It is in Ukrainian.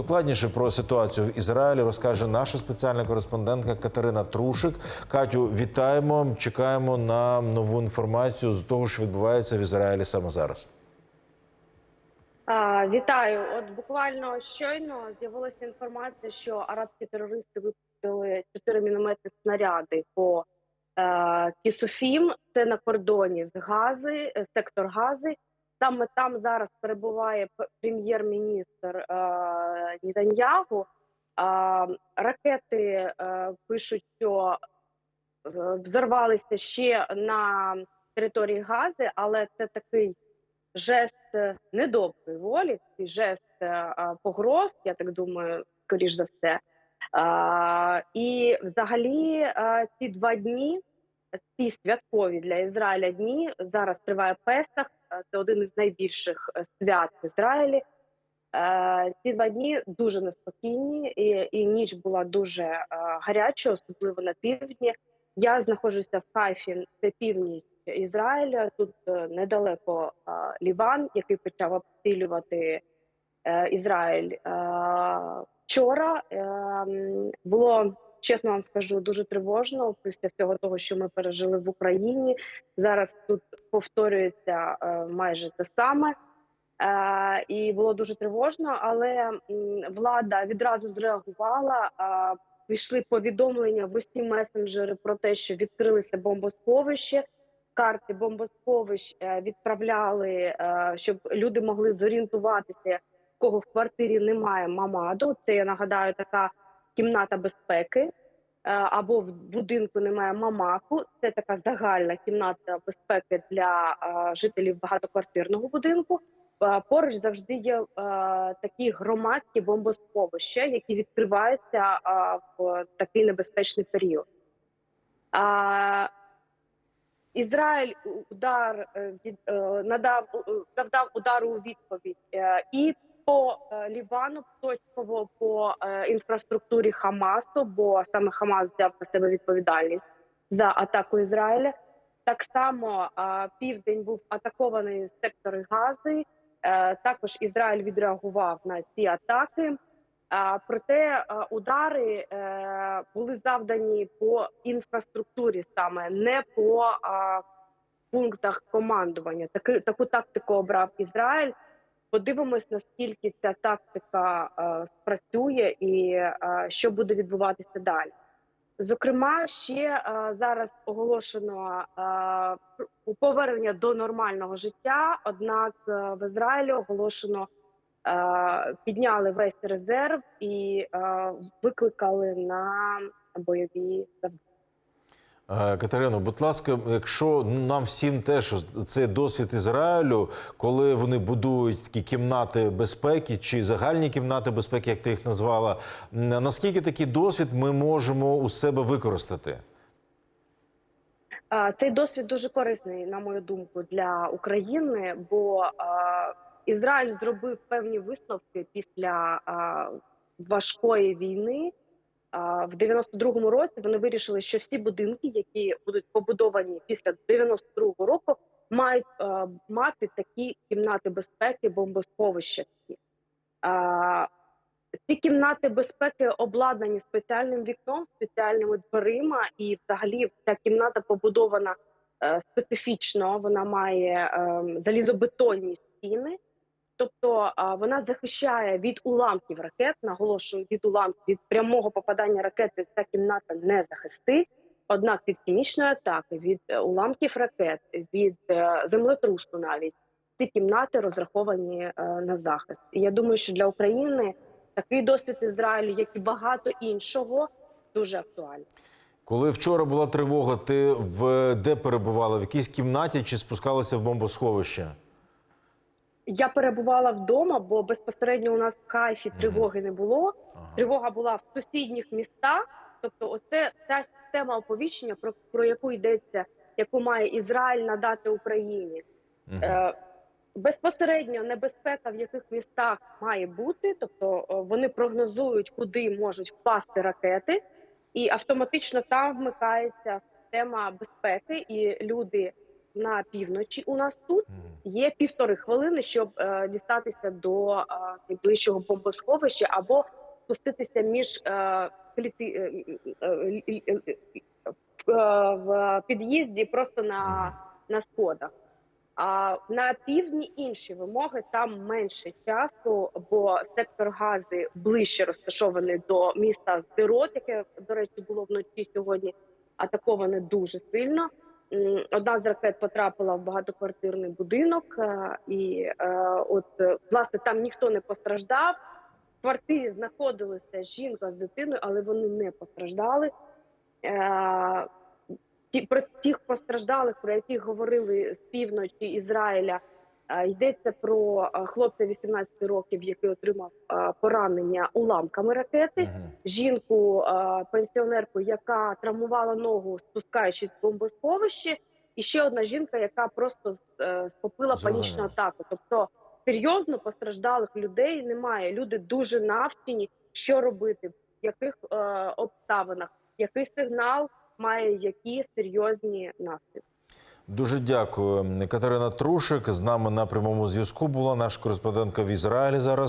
Докладніше про ситуацію в Ізраїлі розкаже наша спеціальна кореспондентка Катерина Трушик. Катю, вітаємо. Чекаємо на нову інформацію з того, що відбувається в Ізраїлі саме зараз. Вітаю. От буквально щойно з'явилася інформація, що арабські терористи випустили 4 мінометні снаряди по е, Кісуфім. Це на кордоні з Гази, е, сектор Гази. Саме там зараз перебуває прем'єр-міністр е, Нетаньягу. А, ракети е, пишуть, що е, взорвалися ще на території Гази, але це такий жест е, недоброї волі, жест е, е, погроз, я так думаю, скоріш за все. І взагалі е, ці два дні, ці святкові для Ізраїля дні, зараз триває Песах, е, це один із найбільших е, свят в Ізраїлі. Е, Ці два дні дуже неспокійні, і, і ніч була дуже гаряча, особливо на півдні. Я знаходжуся в Хайфі, це північ Ізраїля. Тут недалеко Ліван, який почав обстрілювати Ізраїль. Вчора е, було чесно вам скажу дуже тривожно після всього того, що ми пережили в Україні. Зараз тут повторюється е, майже те саме. Е, і було дуже тривожно, але влада відразу зреагувала. Пішли повідомлення в усі месенджери про те, що відкрилися бомбосховище. Карти бомбосховищ е, відправляли, щоб люди могли зорієнтуватися, кого в квартирі немає мамаду. Це я нагадаю, така кімната безпеки. Е, Або в будинку немає мамаку. Це така загальна кімната безпеки для е, жителів багатоквартирного будинку. Е, Поруч завжди є такі громадські бомбосховища, які відкриваються в такий небезпечний період. Ізраїль удар від надав завдав удару у відповідь і по е, Лівану, точково по е, інфраструктурі Хамасу, бо саме Хамас взяв на себе відповідальність за атаку Ізраїля. Так само південь був атакований з сектори Гази. Е, Також Ізраїль відреагував на ці атаки. Проте удари були завдані по інфраструктурі, саме не по пунктах командування. Таку тактику обрав Ізраїль. Подивимось, наскільки ця тактика е, спрацює і е, що буде відбуватися далі. Зокрема, ще е, зараз оголошено повернення до нормального життя однак в Ізраїлі оголошено підняли весь резерв і викликали на бойові завдання. Е, Катерино, будь ласка, якщо нам всім теж це досвід Ізраїлю, коли вони будують такі кімнати безпеки чи загальні кімнати безпеки, як ти їх назвала, наскільки такий досвід ми можемо у себе використати? Цей досвід дуже корисний, на мою думку, для України, бо Ізраїль зробив певні висновки після важкої війни. В 92-му році вони вирішили, що всі будинки, які будуть побудовані після 92-го року, мають е, мати такі кімнати безпеки, бомбосховища. такі. Ці кімнати безпеки обладнані спеціальним вікном, спеціальними дверима, і взагалі ця кімната побудована е, специфічно. Вона має е, залізобетонні стіни, тобто вона захищає від уламків ракет. Наголошую від уламків від прямого попадання ракети. Ця кімната не захистить. Однак від хімічної атаки, від е, уламків ракет, від е, землетрусу, навіть ці кімнати розраховані е, на захист. І я думаю, що для України такий досвід Ізраїлю, як і багато іншого, дуже актуальний. Коли вчора була тривога, ти в де перебувала? В якійсь кімнаті чи спускалася в бомбосховище? Я перебувала вдома, бо безпосередньо у нас в кайфі тривоги не було. Тривога була в сусідніх містах. Тобто, оце ця система оповіщення, про, про яку йдеться, яку має Ізраїль надати Україні. Е, безпосередньо небезпека в яких містах має бути, тобто е, вони прогнозують, куди можуть впасти ракети, і автоматично там вмикається система безпеки, і люди на півночі. У нас тут є півтори хвилини, щоб е, дістатися до е, найближчого бомбосховища або спуститися між е, кліти, е, е, е, е, е, в- в під'їзді просто на, на сходах. А на півдні інші вимоги там менше часу, бо сектор гази ближче розташований до міста Здирот, яке, до речі, було вночі сьогодні атаковане дуже сильно. Одна з ракет потрапила в багатоквартирний будинок, е, і е, от е, власне там ніхто не постраждав. В квартирі знаходилася жінка з дитиною, але вони не постраждали. Ті про тих постраждалих, про яких говорили з півночі Ізраїля, йдеться про хлопця 18 років, який отримав поранення уламками ракети жінку, пенсіонерку, яка травмувала ногу, спускаючись в бомбосховище, і ще одна жінка, яка просто е, схопила панічну атаку. Тобто серйозно постраждалих людей немає. Люди дуже навчені, що робити, в яких е, обставинах, який сигнал має які серйозні наслідки. Дуже дякую. Катерина Трушик з нами на прямому зв'язку була наш кореспондентка в Ізраїлі зараз.